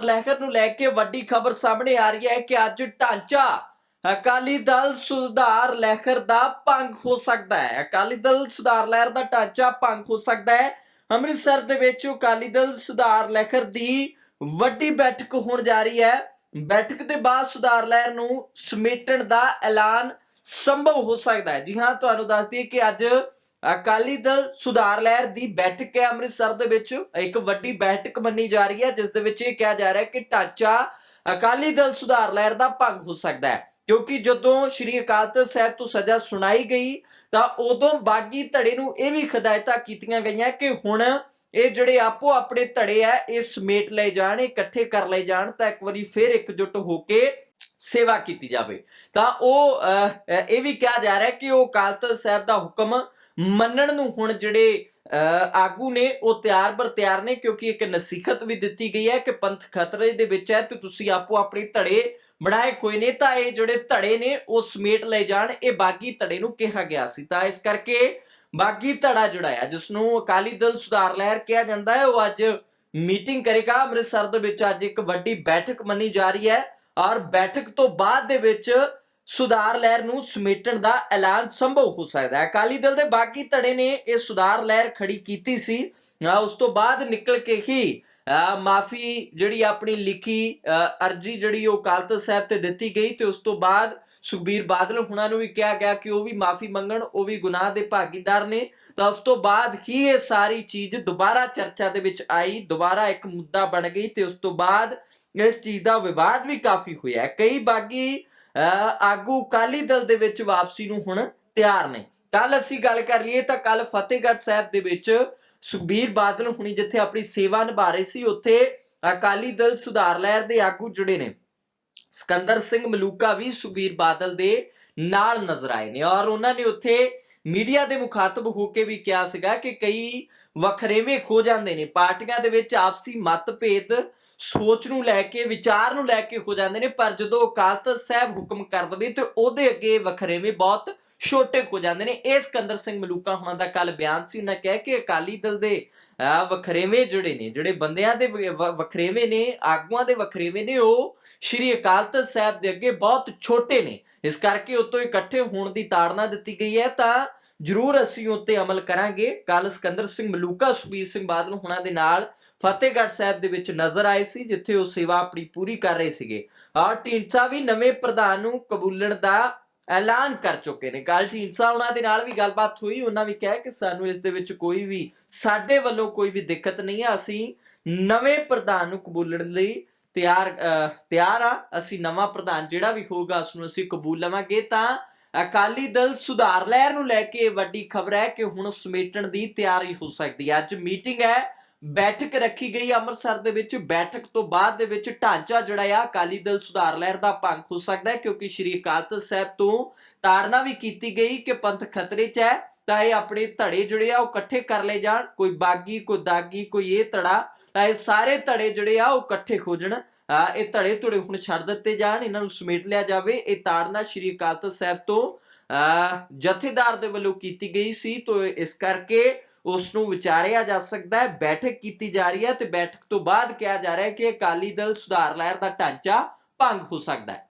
ਲਹਿਰ ਨੂੰ ਲੈ ਕੇ ਵੱਡੀ ਖਬਰ ਸਾਹਮਣੇ ਆ ਰਹੀ ਹੈ ਕਿ ਅੱਜ ਢਾਂਚਾ ਅਕਾਲੀ ਦਲ ਸੁਧਾਰ ਲਹਿਰ ਦਾ ਭੰਗ ਹੋ ਸਕਦਾ ਹੈ। ਅਕਾਲੀ ਦਲ ਸੁਧਾਰ ਲਹਿਰ ਦਾ ਢਾਂਚਾ ਭੰਗ ਹੋ ਸਕਦਾ ਹੈ। ਅੰਮ੍ਰਿਤਸਰ ਦੇ ਵਿੱਚ ਅਕਾਲੀ ਦਲ ਸੁਧਾਰ ਲਹਿਰ ਦੀ ਵੱਡੀ ਬੈਠਕ ਹੋਣ ਜਾ ਰਹੀ ਹੈ। ਬੈਠਕ ਦੇ ਬਾਅਦ ਸੁਧਾਰ ਲਹਿਰ ਨੂੰ ਸਮੇਟਣ ਦਾ ਐਲਾਨ ਸੰਭਵ ਹੋ ਸਕਦਾ ਹੈ। ਜੀ ਹਾਂ, ਤੁਹਾਨੂੰ ਦੱਸ ਦਈਏ ਕਿ ਅੱਜ ਅਕਾਲੀ ਦਲ ਸੁਧਾਰ ਲਹਿਰ ਦੀ ਬੈਠਕ ਹੈ ਅੰਮ੍ਰਿਤਸਰ ਦੇ ਵਿੱਚ। ਇੱਕ ਵੱਡੀ ਬੈਠਕ ਮੰਨੀ ਜਾ ਰਹੀ ਹੈ, ਜਿਸ ਦੇ ਵਿੱਚ ਇਹ ਕਿਹਾ ਜਾ ਰਿਹਾ ਹੈ ਕਿ ਢਾਂਚਾ ਅਕਾਲੀ ਦਲ ਸੁਧਾਰ ਲਹਿਰ ਦਾ ਭੰਗ ਹੋ ਸਕਦਾ ਹੈ। ਕਿਉਂਕਿ ਜਦੋਂ ਸ਼੍ਰੀ ਅਕਾਲ ਤਖਤ ਸਾਹਿਬ ਤੋਂ ਸਜ਼ਾ ਸੁਣਾਈ ਗਈ, ਤਾਂ ਉਦੋਂ ਬਾਗੀ ਧੜੇ ਨੂੰ ਇਹ ਵੀ ਹਦਾਇਤਾਂ ਕੀਤੀਆਂ ਗਈਆਂ ਕਿ ਹੁਣ ਇਹ ਜਿਹੜੇ ਆਪੋ ਆਪਣੇ ਧੜੇ ਆ ਇਹ ਸਮੇਟ ਲਏ ਜਾਣ, ਇਹ ਇਕੱਠੇ ਕਰ ਲਏ ਜਾਣ, ਤਾਂ ਇੱਕ ਵਾਰੀ ਫੇਰ ਇਕਜੁੱਟ ਹੋ ਕੇ ਸੇਵਾ ਕੀਤੀ ਜਾਵੇ। ਤਾਂ ਉਹ ਅਹ, ਇਹ ਵੀ ਕਿਹਾ ਜਾ ਰਿਹਾ ਕਿ ਉਹ ਅਕਾਲ ਤਖਤ ਸਾਹਿਬ ਦਾ ਹੁਕਮ ਮੰਨਣ ਨੂੰ ਹੁਣ ਜਿਹੜੇ ਅਹ, ਆਗੂ ਨੇ ਉਹ ਤਿਆਰ ਬਰ ਤਿਆਰ ਨੇ ਕਿਉਂਕਿ ਇੱਕ ਨਸੀਹਤ ਵੀ ਦਿੱਤੀ ਗਈ ਹੈ ਕਿ ਪੰਥ ਖਤਰੇ ਦੇ ਵਿੱਚ ਹੈ ਤੇ ਤੁਸੀਂ ਆਪੋ ਆਪਣੇ ਧੜੇ ਬਣਾਏ ਕੋਈ ਨੇ ਤਾਂ ਇਹ ਜਿਹੜੇ ਧੜੇ ਨੇ ਉਹ ਸਮੇਟ ਲੈ ਜਾਣ। ਇਹ ਬਾਗੀ ਧੜੇ ਨੂੰ ਕਿਹਾ ਗਿਆ ਸੀ। ਤਾਂ ਇਸ ਕਰਕੇ ਬਾਗੀ ਧੜਾ ਜਿਹੜਾ ਆ ਜਿਸ ਨੂੰ ਅਕਾਲੀ ਦਲ ਸੁਧਾਰ ਲਹਿਰ ਕਿਹਾ ਜਾਂਦਾ ਹੈ ਉਹ ਅੱਜ ਮੀਟਿੰਗ ਕਰੇਗਾ। ਅੰਮ੍ਰਿਤਸਰ ਦੇ ਵਿੱਚ ਅੱਜ ਇੱਕ ਵੱਡੀ ਬੈਠਕ ਮੰਨੀ ਜਾ ਰਹੀ ਹੈ। ਔਰ ਬੈਠਕ ਤੋਂ ਬਾਅਦ ਦੇ ਵਿੱਚ ਸੁਧਾਰ ਲਹਿਰ ਨੂੰ ਸਮੇਟਣ ਦਾ ਐਲਾਨ ਸੰਭਵ ਹੋ ਸਕਦਾ ਹੈ। ਅਕਾਲੀ ਦਲ ਦੇ ਬਾਕੀ ਧੜੇ ਨੇ ਇਹ ਸੁਧਾਰ ਲਹਿਰ ਖੜੀ ਕੀਤੀ ਸੀ। ਉਸ ਤੋਂ ਬਾਅਦ ਨਿਕਲ ਕੇ ਹੀ ਮਾਫੀ ਜਿਹੜੀ ਆਪਣੀ ਲਿਖੀ ਅਰਜੀ ਜਿਹੜੀ ਉਹ ਅਕਾਲ ਤਖਤ ਸਾਹਿਬ ਤੇ ਦਿੱਤੀ ਗਈ ਤੇ ਉਸ ਤੋਂ ਬਾਅਦ ਸੁਖਬੀਰ ਬਾਦਲ ਹੁਣਾਂ ਨੂੰ ਵੀ ਕਿਹਾ ਗਿਆ ਕਿ ਉਹ ਵੀ ਮਾਫੀ ਮੰਗਣ, ਉਹ ਵੀ ਗੁਨਾਹ ਦੇ ਭਾਗੀਦਾਰ ਨੇ। ਤਾਂ ਉਸ ਤੋਂ ਬਾਅਦ ਹੀ ਇਹ ਸਾਰੀ ਚੀਜ਼ ਦੁਬਾਰਾ ਚਰਚਾ ਦੇ ਵਿੱਚ ਆਈ, ਦੁਬਾਰਾ ਇੱਕ ਮੁੱਦਾ ਬਣ ਗਈ ਤੇ ਉਸ ਤੋਂ ਬਾਅਦ ਇਸ ਚੀਜ਼ ਦਾ ਵਿਵਾਦ ਵੀ ਕਾਫੀ ਹੋਇਆ ਕਈ ਬਾਗੀ ਅਹ ਆਗੂ ਕਾਲੀ ਦਲ ਦੇ ਵਿੱਚ ਵਾਪਸੀ ਨੂੰ ਹੁਣ ਤਿਆਰ ਨੇ। ਕੱਲ ਅਸੀਂ ਗੱਲ ਕਰ ਲਈਏ ਤਾਂ ਕੱਲ ਫਤਿਹਗੜ੍ਹ ਸਾਹਿਬ ਦੇ ਵਿੱਚ ਸੁਖਬੀਰ ਬਾਦਲ ਹੁਣੀ ਜਿੱਥੇ ਆਪਣੀ ਸੇਵਾ ਨਿਭਾ ਰਹੇ ਸੀ, ਉੱਥੇ ਅਕਾਲੀ ਦਲ ਸੁਧਾਰ ਲਹਿਰ ਦੇ ਆਗੂ ਜੁੜੇ ਨੇ। ਸਿਕੰਦਰ ਸਿੰਘ ਮਲੂਕਾ ਵੀ ਸੁਖਬੀਰ ਬਾਦਲ ਦੇ ਨਾਲ ਨਜ਼ਰ ਆਏ ਨੇ ਔਰ ਉਹਨਾਂ ਨੇ ਉੱਥੇ ਮੀਡੀਆ ਦੇ ਮੁਖਾਤਬ ਹੋ ਕੇ ਵੀ ਕਿਹਾ ਸੀਗਾ ਕਿ ਕਈ ਵਖਰੇਵੇਂ ਖੋ ਜਾਂਦੇ ਨੇ। ਪਾਰਟੀਆਂ ਦੇ ਵਿੱਚ ਆਪਸੀ ਮਤਭੇਦ ਸੋਚ ਨੂੰ ਲੈ ਕੇ, ਵਿਚਾਰ ਨੂੰ ਲੈ ਕੇ ਹੋ ਜਾਂਦੇ ਨੇ, ਪਰ ਜਦੋਂ ਅਕਾਲ ਤਖਤ ਸਾਹਿਬ ਹੁਕਮ ਕਰ ਦਵੇ ਤੇ ਉਹਦੇ ਅੱਗੇ ਵਖਰੇਵੇਂ ਬਹੁਤ ਛੋਟੇ ਹੋ ਜਾਂਦੇ ਨੇ। ਇਹ ਸਿਕੰਦਰ ਸਿੰਘ ਮਲੂਕਾ ਹੁਣਾਂ ਦਾ ਕੱਲ ਬਿਆਨ ਸੀ। ਉਹਨਾਂ ਕਿਹਾ ਕਿ ਅਕਾਲੀ ਦਲ ਦੇ ਵਖਰੇਵੇਂ ਜਿਹੜੇ ਨੇ, ਜਿਹੜੇ ਬੰਦਿਆਂ ਦੇ ਵ- ਵ- ਵਖਰੇਵੇਂ ਨੇ, ਆਗੂਆਂ ਦੇ ਵਖਰੇਵੇਂ ਨੇ, ਉਹ ਸ਼੍ਰੀ ਅਕਾਲ ਤਖਤ ਸਾਹਿਬ ਦੇ ਅੱਗੇ ਬਹੁਤ ਛੋਟੇ ਨੇ। ਇਸ ਕਰਕੇ ਉਤੋਂ ਇਕੱਠੇ ਹੋਣ ਦੀ ਤਾੜਨਾ ਦਿੱਤੀ ਗਈ ਹੈ। ਤਾਂ ਜ਼ਰੂਰ ਅਸੀਂ ਉੱਤੇ ਅਮਲ ਕਰਾਂਗੇ। ਕੱਲ ਸਿਕੰਦਰ ਸਿੰਘ ਮਲੂਕਾ, ਸੁਖਬੀਰ ਸਿੰਘ ਬਾਦਲ ਹੁਣਾਂ ਦੇ ਨਾਲ ਫਤਿਹਗੜ੍ਹ ਸਾਹਿਬ ਦੇ ਵਿੱਚ ਨਜ਼ਰ ਆਏ ਸੀ ਜਿੱਥੇ ਉਹ ਸੇਵਾ ਆਪਣੀ ਪੂਰੀ ਕਰ ਰਹੇ ਸੀਗੇ। ਔਰ ਢੀਂਡਸਾ ਵੀ ਨਵੇਂ ਪ੍ਰਧਾਨ ਨੂੰ ਕਬੂਲਣ ਦਾ ਐਲਾਨ ਕਰ ਚੁੱਕੇ ਨੇ। ਕੱਲ ਢੀਂਡਸਾ ਉਹਨਾਂ ਦੇ ਨਾਲ ਵੀ ਗੱਲਬਾਤ ਹੋਈ। ਉਹਨਾਂ ਵੀ ਕਿਹਾ ਕਿ ਸਾਨੂੰ ਇਸ ਦੇ ਵਿੱਚ ਕੋਈ ਵੀ ਸਾਡੇ ਵੱਲੋਂ ਕੋਈ ਵੀ ਦਿੱਕਤ ਨਹੀਂ ਆ। ਅਸੀਂ ਨਵੇਂ ਪ੍ਰਧਾਨ ਨੂੰ ਕਬੂਲਣ ਲਈ ਤਿਆਰ ਅਹ, ਤਿਆਰ ਆ। ਅਸੀਂ ਨਵਾਂ ਪ੍ਰਧਾਨ ਜਿਹੜਾ ਵੀ ਹੋਊਗਾ ਉਸ ਨੂੰ ਅਸੀਂ ਕਬੂਲ ਲਵਾਂਗੇ। ਤਾਂ ਅਕਾਲੀ ਦਲ ਸੁਧਾਰ ਲਹਿਰ ਨੂੰ ਲੈ ਕੇ ਇਹ ਵੱਡੀ ਖਬਰ ਹੈ ਕਿ ਹੁਣ ਸਮੇਟਣ ਦੀ ਤਿਆਰੀ ਹੋ ਸਕਦੀ ਹੈ। ਅੱਜ ਮੀਟਿੰਗ ਹੈ ਬੈਠਕ ਰੱਖੀ ਗਈ ਅੰਮ੍ਰਿਤਸਰ ਦੇ ਵਿੱਚ। ਬੈਠਕ ਤੋਂ ਬਾਅਦ ਦੇ ਵਿੱਚ ਢਾਂਚਾ ਜਿਹੜਾ ਆ, ਅਕਾਲੀ ਦਲ ਸੁਧਾਰ ਲਹਿਰ ਦਾ ਭੰਗ ਹੋ ਸਕਦਾ ਹੈ ਕਿਉਂਕਿ ਸ਼੍ਰੀ ਅਕਾਲ ਤਖਤ ਸਾਹਿਬ ਤੋਂ ਤਾੜਨਾ ਵੀ ਕੀਤੀ ਗਈ ਕਿ ਪੰਥ ਖਤਰੇ 'ਚ ਹੈ, ਤਾਂ ਇਹ ਆਪਣੇ ਧੜੇ ਜਿਹੜੇ ਆ ਉਹ ਇਕੱਠੇ ਕਰ ਲਏ ਜਾਣ। ਕੋਈ ਬਾਗੀ, ਕੋਈ ਦਾਗੀ, ਕੋਈ ਇਹ ਧੜਾ, ਤਾਂ ਇਹ ਸਾਰੇ ਧੜੇ ਜਿਹੜੇ ਆ ਉਹ ਇਕੱਠੇ ਹੋ ਜਾਣ। ਅਹ ਇਹ ਧੜੇ ਧੜੇ ਹੁਣ ਛੱਡ ਦਿੱਤੇ ਜਾਣ, ਇਹਨਾਂ ਨੂੰ ਸਮੇਟ ਲਿਆ ਜਾਵੇ। ਇਹ ਤਾੜਨਾ ਸ਼੍ਰੀ ਅਕਾਲ ਤਖਤ ਸਾਹਿਬ ਤੋਂ ਅਹ ਜਥੇਦਾਰ ਦੇ ਵੱਲੋਂ ਕੀਤੀ ਗਈ ਸੀ, ਤੋਂ ਇਸ ਕਰਕੇ ਉਸ ਨੂੰ ਵਿਚਾਰਿਆ ਜਾ ਸਕਦਾ ਹੈ, ਬੈਠਕ ਕੀਤੀ ਜਾ ਰਹੀ ਹੈ ਤੇ ਬੈਠਕ ਤੋਂ ਬਾਅਦ ਕਿਹਾ ਜਾ ਰਿਹਾ ਹੈ ਕਿ ਅਕਾਲੀ ਦਲ ਸੁਧਾਰ ਲਹਿਰ ਦਾ ਢਾਂਚਾ ਭੰਗ ਹੋ ਸਕਦਾ ਹੈ।